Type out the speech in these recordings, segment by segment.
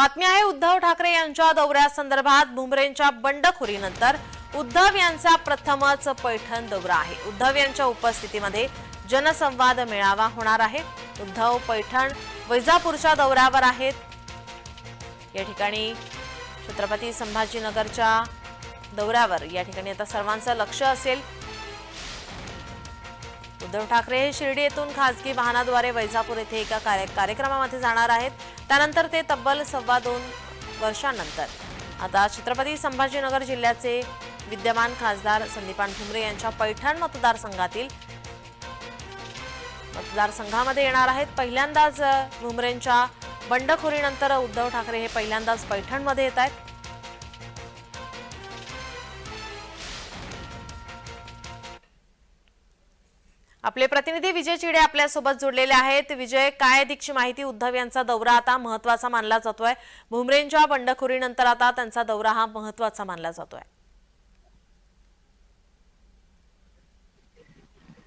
बातमी आहे उद्धव ठाकरे यांच्या दौऱ्यासंदर्भात भुमरेंच्या बंडखोरीनंतर उद्धव यांचा प्रथमच पैठण दौरा आहे. उद्धव यांच्या उपस्थितीमध्ये जनसंवाद मेळावा होणार आहे. उद्धव पैठण वैजापूरच्या दौऱ्यावर आहेत. या ठिकाणी छत्रपती संभाजीनगरच्या दौऱ्यावर या ठिकाणी आता सर्वांचं लक्ष असेल. उद्धव ठाकरे हे शिर्डी येथून खासगी वाहनाद्वारे वैजापूर येथे एका कार्य- कार्यक्रमामध्ये जाणार आहेत. त्यानंतर ते तब्बल सव्वा दोन वर्षांनंतर. आता छत्रपती संभाजीनगर जिल्ह्याचे विद्यमान खासदार संदीपान भुमरे यांच्या पैठण मतदारसंघातील मतदारसंघामध्ये येणार आहेत. पहिल्यांदाच भुमरेंच्या बंडखोरीनंतर उद्धव ठाकरे हे पहिल्यांदाच पैठणमध्ये येत आहेत. आपले प्रतिनिधी विजय चिडे आपल्यासोबत जोडलेले आहेत. विजय काय दीक्षी माहिती? उद्धव यांचा दौरा आता महत्त्वाचा मानला जातोय. भुमरेंच्या बंडखोरीनंतर आता त्यांचा दौरा हा महत्त्वाचा मानला जातोय.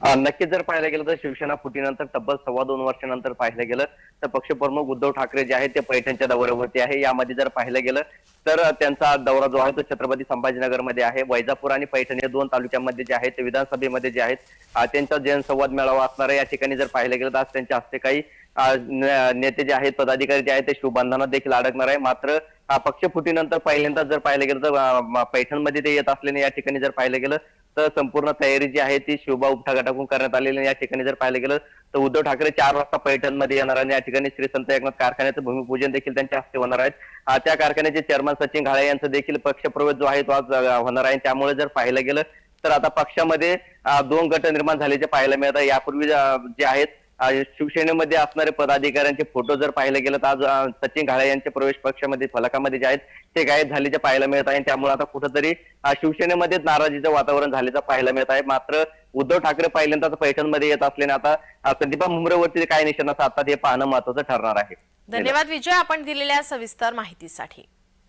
नक्कीच जर पाहायला गेलं तर शिवसेना फुटीनंतर तब्बल सव्वा दोन वर्षानंतर पाहिलं गेलं. तर पक्षप्रमुख उद्धव ठाकरे जे आहेत ते पैठणच्या दौऱ्यावरती आहे. यामध्ये जर पाहिलं गेलं तर त्यांचा दौरा जो आहे तो छत्रपती संभाजीनगरमध्ये आहे. वैजापूर आणि पैठण या दोन तालुक्यांमध्ये जे आहेत ते विधानसभेमध्ये जे आहेत त्यांचा जनसंवाद मेळावा असणार आहे. या ठिकाणी जर पाहिलं गेलं तर आज त्यांच्या हस्ते काही नेते जे आहेत पदाधिकारी जे आहेत ते शिवबंधनात देखील अडकणार आहे. मात्र पक्ष फुटीनंतर पहिल्यांदा जर पाहिलं गेलं तर पैठणमध्ये ते येत असल्याने या ठिकाणी जर पाहिलं गेलं तर संपूर्ण तयारी जी आहे ती शिवबा उपठागटाकडून करण्यात आलेली आहे. या ठिकाणी जर पाहिलं गेलं तर उद्धव ठाकरे चार वाजता पैठणमध्ये येणार आणि या ठिकाणी श्री संत एकनाथ कारखान्याचं भूमिपूजन देखील त्यांच्या हस्ते होणार आहेत त्या कारखान्याचे चेअरमन सचिन घाळे यांचं देखील पक्षप्रवेश जो आहे तो आज होणार आहे. त्यामुळे जर पाहिलं गेलं तर आता पक्षामध्ये दोन गट निर्माण झाल्याचे पाहायला मिळत आहे. यापूर्वी जे आहेत शिवसेनेमध्ये असणारे पदाधिकाऱ्यांचे फोटो जर पाहिलं गेलं तर आज सचिन घाळे यांचे प्रवेश पक्षामध्ये फलकामध्ये जे आहेत ते गायब झाल्याचे पाहायला मिळत आहे. त्यामुळे आता कुठंतरी शिवसेनेमध्ये शिवसेनेमध्येच नाराजीचं वातावरण झाल्याचं पाहायला मिळत आहे. मात्र उद्धव ठाकरे पहिल्यांदाच पैठणमध्ये येत असल्याने आता अं, संदीपा मुंबरेवरती काय निशाणा साधतात हे पाहणं महत्वाचं ठरणार आहे. धन्यवाद विजय. आपण दिलेल्या सविस्तर माहितीसाठी.